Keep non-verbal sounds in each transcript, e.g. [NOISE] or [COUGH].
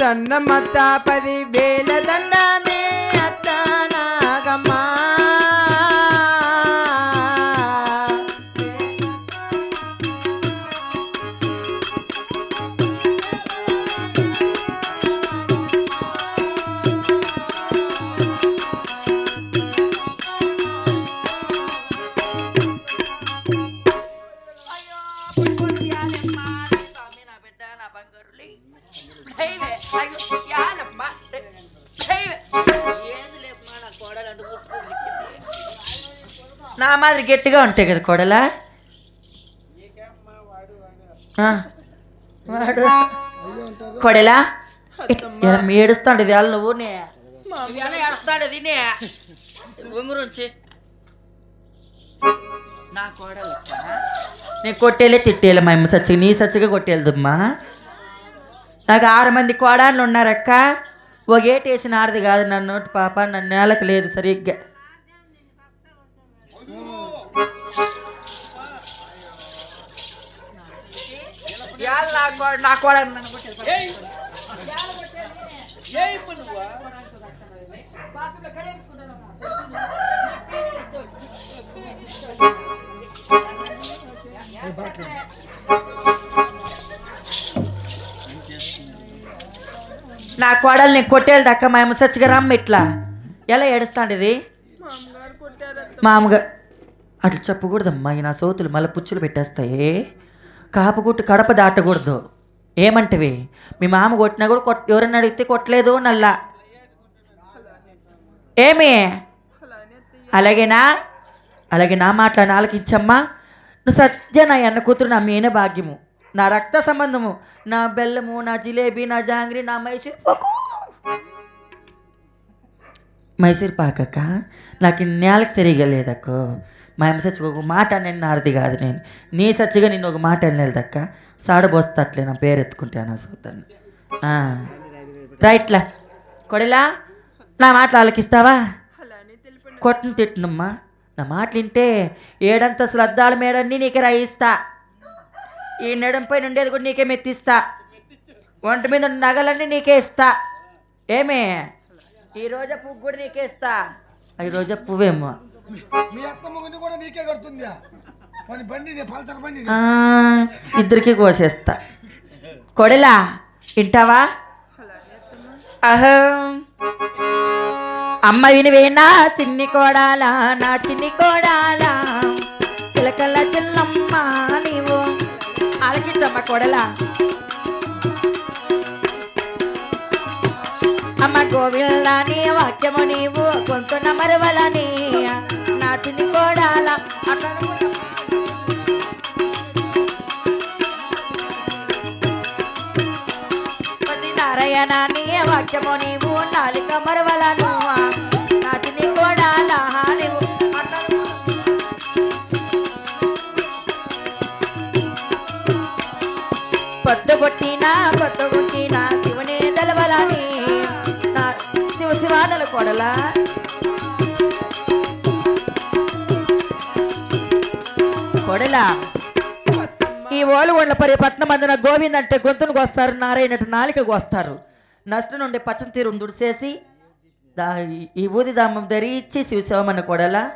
సన్నమత్త పది నా మాదిరి గట్టిగా ఉంటాయి కదా కోడలా? వాడు. కొడలా? ఏడుస్తాండి ఇది నువ్వు నే? ఎలా ఏడుస్తాడు ఇది నే? ఉంగురుంచి. నా కోడలక్క నేను కొట్టేలే తిట్టేలే మా అమ్మ సచ్చిగా. నీ సచ్చిగా కొట్టేలదమ్మా. నాకు ఆరు మంది కోడాళ్ళు ఉన్నారక్క. ఒకేటి వేసిన ఆరది కాదు నన్ను పాప నన్ను నేలకు లేదు సరిగ్గా. నా కో- నా కోడలు నన్ను. నా కోడల్ని కొట్టేది దక్క మా అమ్మ సచ్చిగా రమ్మ ఇట్లా. ఎలా ఏడుస్తాండి ఇది మామగారు అట్లా చెప్పకూడదమ్మా ఈ నా సోతులు మళ్ళీ పుచ్చులు పెట్టేస్తాయి. కాపుగుట్టు కడప దాటకూడదు. ఏమంటవి? మీ మామ కొట్టినా కూడా కొట్ ఎవరన్నా అడిగితే కొట్టలేదు నల్లా. ఏమి? అలాగేనా? అలాగే నా మాట నాలుగు ఇచ్చమ్మా. నువ్వు సత్య నా అన్న కూతురు నా మీన భాగ్యము. నా రక్త సంబంధము. నా బెల్లము నా జిలేబీ నా జాంగ్రీ నా మైసూర్ పాకు. మైసూర్ పాకక్క నాకు నేలకు తిరగలేదక్కో. మా అమ్మ సచ్చిగా ఒక మాట నేను నారది కాదు నేను. నీ సచ్చిగా నిన్ను ఒక మాట అనలేదక్క సాడబోస్తట్లే నా పేరు ఎత్తుకుంటే నా సోదరుని రైట్లా కొడలా? నా మాటలు ఆలకిస్తావా? అలానే కొట్టను తిట్టునమ్మా. నా మాటలు వింటే ఏడంత శ్రద్ధాలు మేడన్ని నీకే రాయిస్తా. ఈ నడంపై ఉండేది కూడా నీకే మెత్తిస్తా. ఒంటి మీద నగలన్నీ నీకే ఇస్తా. ఏమే? ఈ రోజా పువ్వు కూడా నీకే ఇస్తా. ఈ రోజా పువ్వేమో. మీ అత్త ముగ్గుని కూడా నీకే కడుతుందా? మన బండి నీ పల్సర్ బండి ఇద్దరికి కోసేస్తా. కొడలా వింటావా అహం. అమ్మ వినివేనా చిన్ని కోడాలా నా చిన్ని కోడాలా. చిలకల్ల చిన్నమ్మ నీవు. ఆలకించమ్మ కొడలా. అమ్మ గోవిల్ల నీ వాక్యము నీవు కొంత మరవలని నా చిన్ని కోడాల? అట్లా పతి నారాయణ నీ వాక్యము నీవు నాలిక మరవలను. నాటిని కూడా నీవు పొద్దు కొట్టిన శివుని దలవలని. శివ శివాదల కొడలా? కొడలా ఈ ఓలుగొండల పరి పట్నం అందున గోవింద్ అంటే గొంతును కోస్తారు నారాయణ అంటే నాలిక కోస్తారు. నష్టం నుండి పచ్చని తీరును దుడిసేసి దా ఈ- ఈ ఊది దామం ధరించి శివశివమన్న కొడల.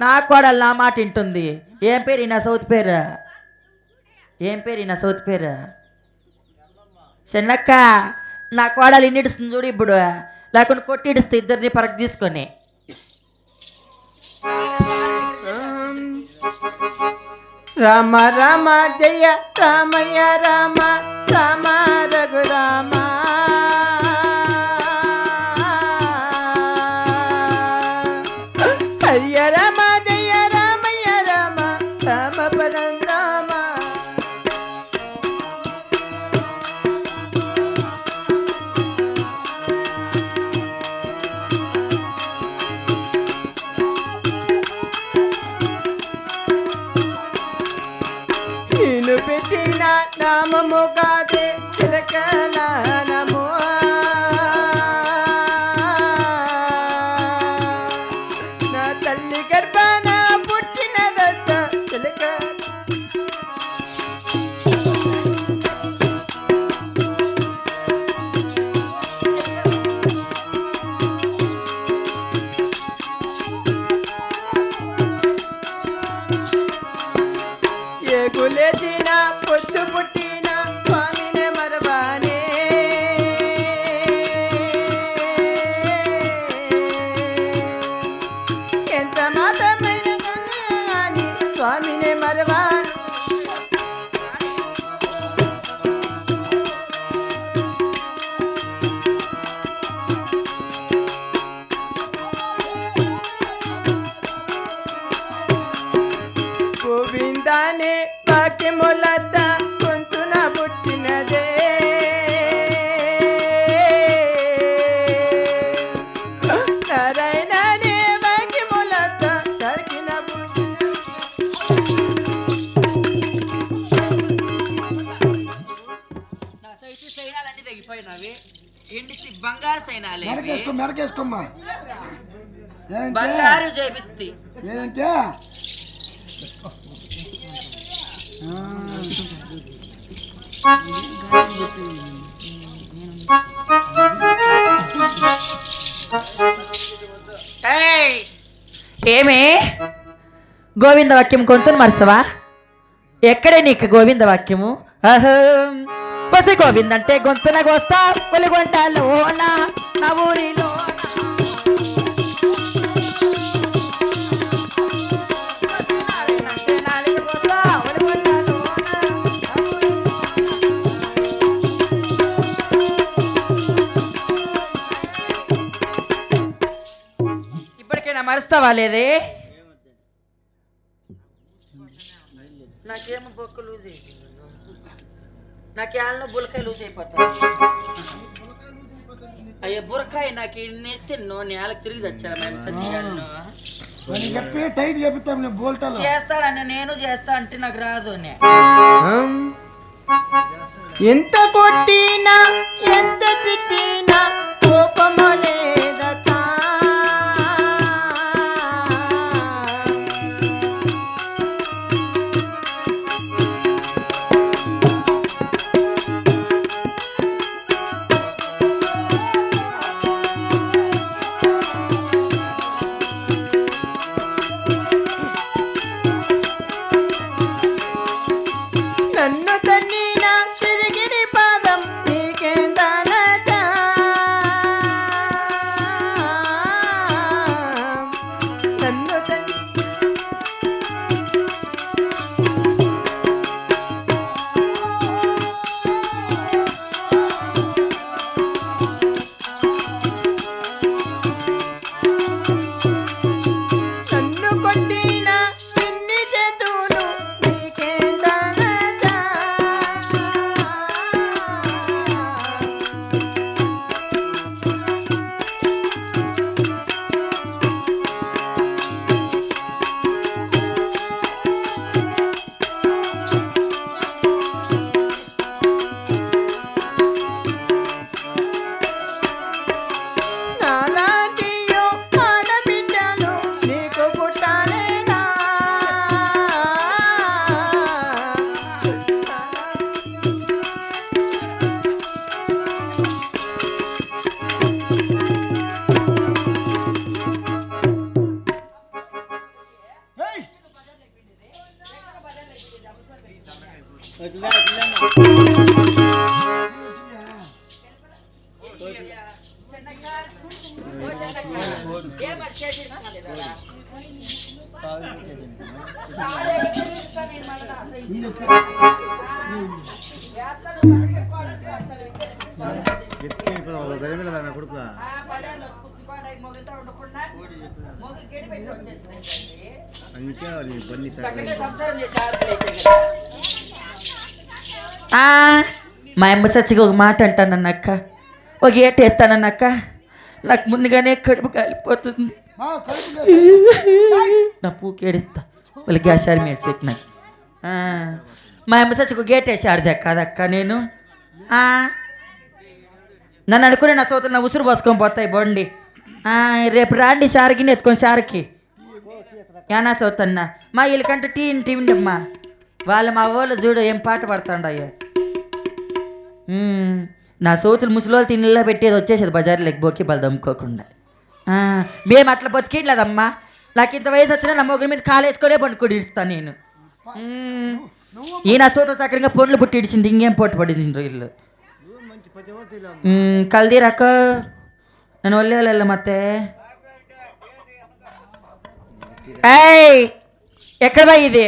నా కోడలు నా మాట వింటుంది. ఏం పేరు? ఈయన నా సౌత్ పేరు? ఏం పేరు? ఈ నా సౌత్ పేరు? చిన్నక్క. నా కోడలు ఇన్నిడుస్తుంది చూడు ఇప్పుడు. లేకుండా కొట్టి ఇద్దరిని పరకు తీసుకొని. రామ రామ జయ రామయ్య రామ రామ రఘురామ. హరియరా పెట్టిన నామము కాదే చిలకలానము నా వాక్యములత గొంతున పుట్టినదే. నారాయణనే వాక్యములత దొరికిన నా సైజు సైనాలన్నీ తెగిపోయినవి. ఎండి బంగారు సైనాలే మెడకేసుకో మెడకేసుకోమ్మా. బంగారు చేపిస్తే ఏంటే? ఏమే? గోవింద వాక్యం కొంత మరసవా ఎక్కడే నీకు గోవింద వాక్యము? అహం! పసి గోవిందంటే గొంతున గోస్తా పులిగొండలోన నా ఊరిలో. మరుస్తావా లేదే నాకేమో బొక్క లూజ్ అయిపోయింది నాకేళ్ళలో బులకాయ లూజ్ అయిపోతా అయ్యో బురకాయ నాకు నెత్తిన్నో నేలకు తిరిగి చచ్చాను మేము సచ్చిగాను అని చెప్పి టైట్ చెప్తాం నేను బోల్తాను చేస్తానని నేను చేస్తా అంటే నాకు రాదు నే. ఎంత కొట్టినా ఎంత తిట్టినా కొడుకు అందుకే నీ మా అమ్మ సచ్చిగా ఒక మాట అంటానన్నక్క. ఒక ఏట వేస్తానన్నక్క. నాకు ముందుగానే కడుపు కాలిపోతుంది. [LAUGHS] నా పూకి ఏడిస్తా. వాళ్ళు గ్యాస్ ఆరి మీద చెక్కిన మా అమ్మ సచ్చిగా గేట్ వేసి ఆడితే కాదక్క నేను? నన్ను అనుకుని నా సోతలు నా ఉసురు పోసుకొని పోతాయి బండి. రేపు రాండి సారికి ఎత్తుకొని సారికి. ఏనా సోతన్నా. మా వీళ్ళకంటే టీ టీ అమ్మా వాళ్ళు మా వాళ్ళు చూడు ఏం పాట పాడుతాండయ్యా. నా సోతులు ముసలోళ్ళు తిన్నెల్లో పెట్టేది వచ్చేసేది బజార్లో ఎగ్బోకి బల దమ్ముకోకుండా. మేము అట్లా బతికేయట్లేదమ్మా నాకు ఇంత వయసు వచ్చినా నా మొగుడి మీద కాలేసుకునే పండుకొని ఇస్తాను నేను. ఈ నా సోత సక్రంగా పొన్లు పుట్టి ఇడిచింది ఇంకేం పోటు పడింది ఇల్లు? కల్దీరాక నేను ఒళ్ళే మతే ఎక్కడ పోయి ఇది?